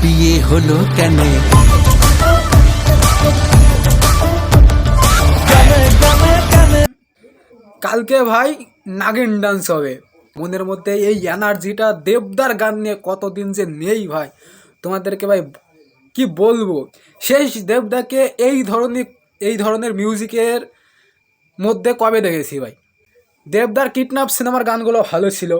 বিয়ে হলো কেন? কালকে ভাই নাগিন ডান্স হবে। মনের মধ্যে এই এনার্জিটা দেবদার গান নিয়ে কতদিন যে নেই ভাই। তোমাদেরকে ভাই কি বলব? শেষ দেবদাকে এই ধরনের এই ধরনের মিউজিকের মধ্যে কবে দেখেছি ভাই? দেবদার কিডন্যাপ সিনেমার গানগুলো ভালো ছিল।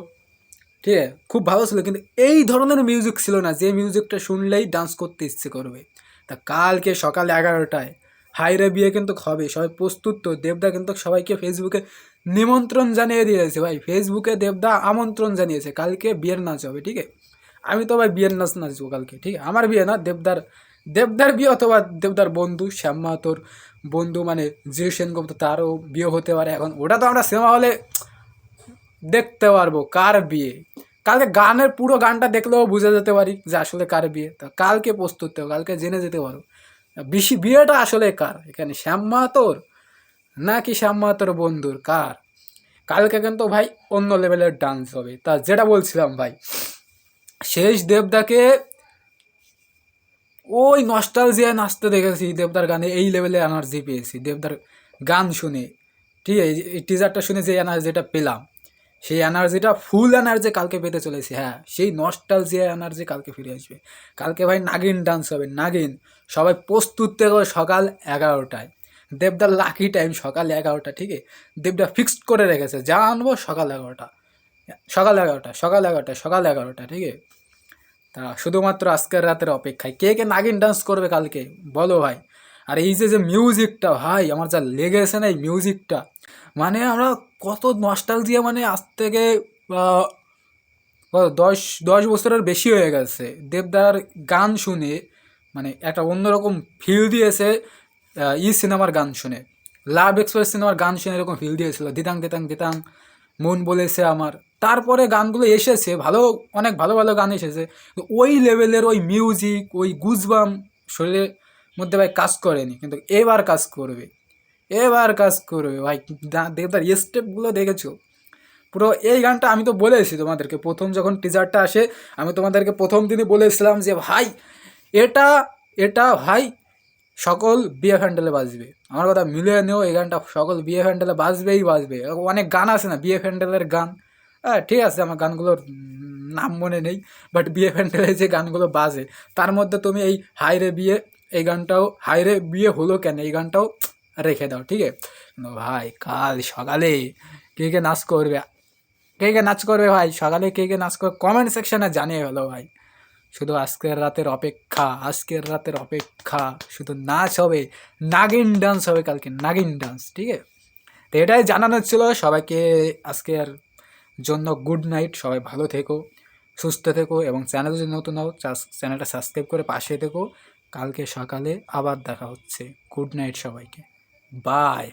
ঠিক আছে? খুব ভালো ছিল, কিন্তু এই ধরনের মিউজিক ছিল না, যে মিউজিকটা শুনলেই ডান্স করতে ইচ্ছে করবে। তা কালকে সকাল এগারোটায় হাইরে বিয়ে কিন্তু হবে, সবাই প্রস্তুত তো, দেবদা কিন্তু সবাইকে ফেসবুকে নিমন্ত্রণ জানিয়ে দিয়েছে। ভাই ফেসবুকে দেবদা আমন্ত্রণ জানিয়েছে, কালকে বিয়ের নাচ হবে, ঠিক আছে? আমি তো ভাই বিয়ের নাচ নাচবো কালকে, ঠিক আছে? আমার বিয়ে না, দেবদার দেবদার বিয়ে অথবা দেবদার বন্ধু শ্যামা, তোর বন্ধু মানে জিউ সেনগুপ্ত, তারও বিয়ে হতে পারে। এখন ওটা তো আমরা সিনেমা হলে দেখতে পারব, কার বিয়ে? কালকে গানের পুরো গানটা দেখলেও বুঝে যেতে পারি যে আসলে কার বিয়ে। তা কালকে প্রস্তুত কালকে জেনে যেতে পারো। বেশি বিয়েটা আসলে কার? এখানে শ্যামা তোর নাকি শ্যামা তোর বন্ধুর কার? কালকে কিন্তু ভাই অন্য লেভেলের ডান্স হবে। তা যেটা বলছিলাম ভাই, শেষ দেবদাকে ওই নস্টালজিয়ায় নাচতে দেখেছি দেবদার গানে, এই লেভেলে এনার্জি পেয়েছি। দেবদার গান শুনে, ঠিক আছে, এই টিজারটা শুনে যে এনার্জিটা পেলাম। সেই এনার্জিটা ফুল এনার্জি কালকে পেতে চলেছি হ্যাঁ। সেই নস্টালজিয়া এনার্জি কালকে ফিরে আসবে। কালকে ভাই নাগিন ডান্স হবে, নাগিন। সবাই প্রস্তুত থেকে সকাল এগারোটায়। দেবদার লাকি টাইম সকাল এগারোটা ঠিক আছে দেবদা ফিক্সড করে রেখেছে, যা আনব সকাল এগারোটা। সকাল এগারোটা সকাল এগারোটা সকাল এগারোটা ঠিক আছে তা শুধুমাত্র আজকের রাতের অপেক্ষায়। কে কে নাগিন ডান্স করবে কালকে? বলো ভাই। আর এই যে যে মিউজিকটা ভাই, আমার যা লেগেছে না এই মিউজিকটা মানে আমরা কত নস্টালজিয়া মানে আজ থেকে দশ দশ বছরের বেশি হয়ে গেছে। দেবদার গান শুনে মানে একটা অন্যরকম ফিল দিয়েছে ই সিনেমার গান শুনে। লাভ এক্সপ্রেস সিনেমার গান শুনে এরকম ফিল দিয়েছিল, দিতাং দিতাং দিতাং, মন বলেছে আমার। তারপরে গানগুলো এসেছে, ভালো, অনেক ভালো ভালো গান এসেছে। ওই লেভেলের ওই মিউজিক ওই গুজবাম শরীরের মধ্যে ভাই কাজ করেনি, কিন্তু এবার কাজ করবে। এবার কাজ করবে, ভাই। দেবদার স্টেপগুলো দেখেছ? পুরো এই গানটা আমি তো বলেছি তোমাদেরকে। প্রথম যখন টিজারটা আসে, আমি তোমাদেরকে প্রথম দিনই বলেছিলাম যে, ভাই, এটা এটা, ভাই, সকল বিয়ে ফ্যান্ডেলে বাজবে। আমার কথা মিলে নেও, এই গানটা সকল বিয়ে ফ্যান্ডেলে বাজবেই বাজবে। অনেক গান আছে না, বিয়ে ফ্যান্ডেলের গান? হ্যাঁ ঠিক আছে, আমার গানগুলোর নাম মনে নেই বাট বিয়ে ফ্যান্ডেলে যে গানগুলো বাজে, তার মধ্যে তুমি এই হাইরে বিয়ে, এই গানটাও হাইরে বিয়ে হলো কেন? এই গানটাও রেখে দাও, ঠিক আছে? ভাই, কাল সকালে কে কে নাচ করবে? কে কে নাচ করবে ভাই? সকালে কে কে নাচ করবে? কমেন্ট সেকশনে জানিয়ে গেলো ভাই। শুধু আজকের রাতের অপেক্ষা, আজকের রাতের অপেক্ষা। শুধু নাচ হবে, নাগিন ডান্স হবে কালকে, নাগিন ডান্স ঠিক আছে? তো এটাই জানানোর ছিল। সবাইকে আজকের জন্য গুড নাইট সবাই ভালো থেকো, সুস্থ থেকো এবং চ্যানেল যদি নতুন হও চ্যানেলটা সাবস্ক্রাইব করে পাশে থেকো। কালকে সকালে আবার দেখা হচ্ছে। গুড নাইট সবাইকে। Bye.